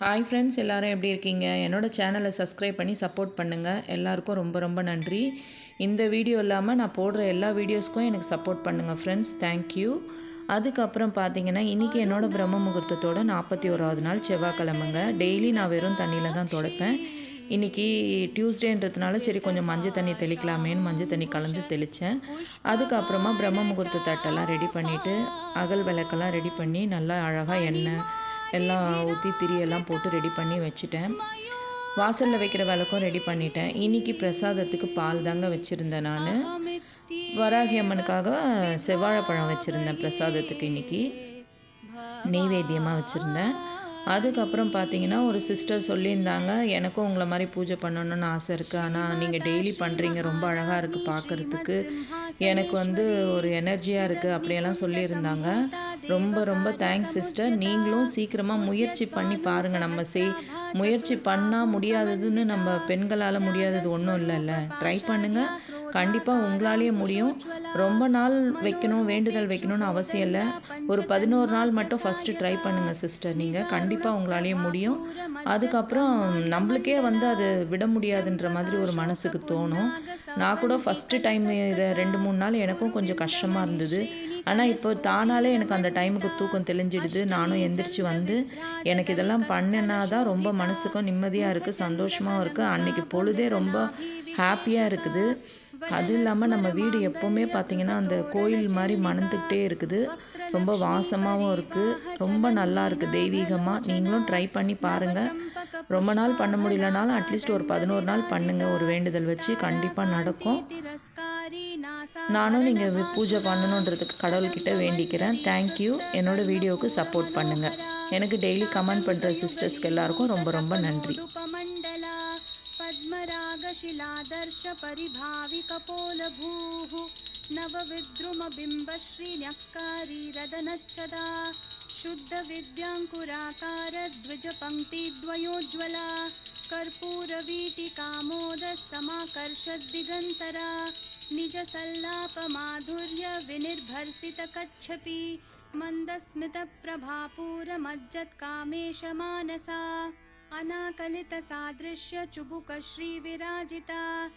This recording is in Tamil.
ஹாய் ஃப்ரெண்ட்ஸ் எல்லோரும் எப்படி இருக்கீங்க? என்னோடய சேனலை சப்ஸ்கிரைப் பண்ணி சப்போர்ட் பண்ணுங்கள் எல்லாருக்கும் ரொம்ப ரொம்ப நன்றி. இந்த வீடியோ இல்லாமல் நான் போடுற எல்லா வீடியோஸ்க்கும் எனக்கு சப்போர்ட் பண்ணுங்கள் ஃப்ரெண்ட்ஸ் தேங்க்யூ அதுக்கப்புறம் பார்த்தீங்கன்னா இன்றைக்கி என்னோடய பிரம்ம முகூர்த்தத்தோட நாற்பத்தி ஓராவது நாள் செவ்வாய்க்கிழமைங்க. டெய்லி நான் வெறும் தண்ணியில் தான் துடைப்பேன். இன்றைக்கி டியூஸ்டேன்றதுனால சரி கொஞ்சம் மஞ்சள் தண்ணி தெளிக்கலாமேன்னு மஞ்சள் தண்ணி கலந்து தெளித்தேன் அதுக்கப்புறமா பிரம்ம முகூர்த்த தட்டெல்லாம் ரெடி பண்ணிவிட்டு அகல் விளக்கெல்லாம் ரெடி பண்ணி நல்லா அழகாக எண்ணெய் எல்லாம் ஊற்றி திரியெல்லாம் போட்டு ரெடி பண்ணி வச்சுட்டேன். வாசலில் வைக்கிற விளக்கும் ரெடி பண்ணிட்டேன். இன்றைக்கி பிரசாதத்துக்கு பால் தாங்க வச்சுருந்தேன் நான். வராகி அம்மனுக்காக செவ்வாழைப்பழம் வச்சுருந்தேன் பிரசாதத்துக்கு இன்றைக்கி நெய்வேத்தியமாக வச்சுருந்தேன். அதுக்கப்புறம் பார்த்தீங்கன்னா ஒரு சிஸ்டர் சொல்லியிருந்தாங்க எனக்கும் உங்களை மாதிரி பூஜை பண்ணணும்னு ஆசை இருக்குது ஆனால் நீங்கள் டெய்லி பண்ணுறீங்க ரொம்ப அழகாக இருக்குது பார்க்குறதுக்கு எனக்கு வந்து ஒரு எனர்ஜியாக இருக்குது அப்படியெல்லாம் சொல்லியிருந்தாங்க. ரொம்ப ரொம்ப தேங்க்ஸ் சிஸ்டர். நீங்களும் சீக்கிரமாக முயற்சி பண்ணி பாருங்கள் நம்ம செய் முயற்சி பண்ணால் முடியாததுன்னு நம்ம பெண்களால் முடியாதது ஒன்றும் இல்லைல்ல. ட்ரை பண்ணுங்கள் கண்டிப்பாக உங்களாலேயே முடியும். ரொம்ப நாள் வைக்கணும் வேண்டுதல் வைக்கணும்னு அவசியம் இல்லை. ஒரு பதினோரு நாள் மட்டும் ஃபஸ்ட்டு ட்ரை பண்ணுங்கள் சிஸ்டர் நீங்கள் கண்டிப்பாக உங்களாலேயே முடியும். அதுக்கப்புறம் நம்மளுக்கே வந்து அது விட முடியாதுன்ற மாதிரி ஒரு மனசுக்கு தோணும். நான் கூட ஃபஸ்ட்டு டைம் இதை ரெண்டு மூணு நாள் எனக்கும் கொஞ்சம் கஷ்டமாக இருந்தது. ஆனால் இப்போ தானாலே எனக்கு அந்த டைமுக்கு தூக்கம் தெளிஞ்சிடுது. நானும் எந்திரிச்சு வந்து எனக்கு இதெல்லாம் பண்ணினா தான் ரொம்ப மனசுக்கும் நிம்மதியாக இருக்குது சந்தோஷமாகவும் இருக்குது அன்றைக்கி பொழுதே ரொம்ப ஹாப்பியாக இருக்குது. அது இல்லாமல் நம்ம வீடு எப்போவுமே பார்த்திங்கன்னா அந்த கோயில் மாதிரி மணந்துக்கிட்டே இருக்குது. ரொம்ப வாசமாகவும் இருக்குது ரொம்ப நல்லா இருக்குது தெய்வீகமாக நீங்களும் ட்ரை பண்ணி பாருங்கள் ரொம்ப நாள் பண்ண முடியலனாலும் அட்லீஸ்ட் ஒரு பதினோரு நாள் பண்ணுங்கள் ஒரு வேண்டுதல் வச்சு கண்டிப்பாக நடக்கும். நானும் நீங்கள் பூஜை பண்ணணுன்றதுக்கு கடவுள்கிட்ட வேண்டிக்கிறேன். தேங்க்யூ என்னோடய வீடியோவுக்கு சப்போர்ட் பண்ணுங்கள் எனக்கு டெய்லி கமெண்ட் பண்ணுற சிஸ்டர்ஸ்க்கு எல்லாருக்கும் ரொம்ப ரொம்ப நன்றி. पद्मरागशिलादर्शपरिभाविकपोलभूः नवविद्रुमबिम्बश्रीन्यक्कारीरदनच्छदा शुद्धविद्याङ्कुराकारद्विजपङ्क्तिद्वयोज्ज्वला कर्पूरवीटिकामोदसमाकर्षद्दिगन्तरा निजसल्लापमाधुर्यविनिर्भर्सितकच्छपि मन्दस्मितप्रभापूरमज्जत्कामेशमानसा अनाकलितसादृश्यचुबुकश्रीविराजिता।